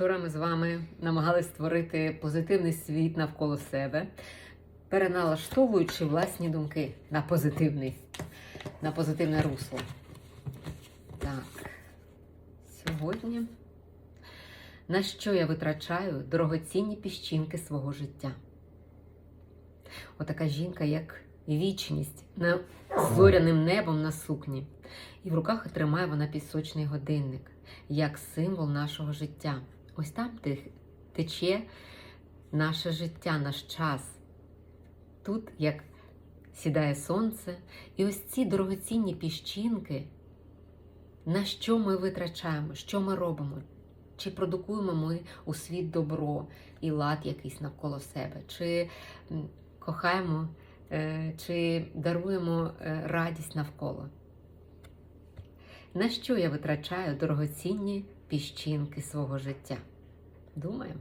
Вчора ми з вами намагались створити позитивний світ навколо себе, переналаштовуючи власні думки на позитивний, на позитивне русло. Так, сьогодні на що я витрачаю дорогоцінні піщинки свого життя? Отака жінка, як вічність, над зоряним небом на сукні. І в руках тримає вона пісочний годинник, як символ нашого життя. Ось там те- тече наше життя, наш час. Тут як сідає сонце, і ось ці дорогоцінні піщинки, на що ми витрачаємо, що ми робимо? Чи продукуємо ми у світ добро і лад якийсь навколо себе, чи кохаємо, е, чи даруємо е, радість навколо? На що я витрачаю дорогоцінні піщинки свого життя? Думаємо.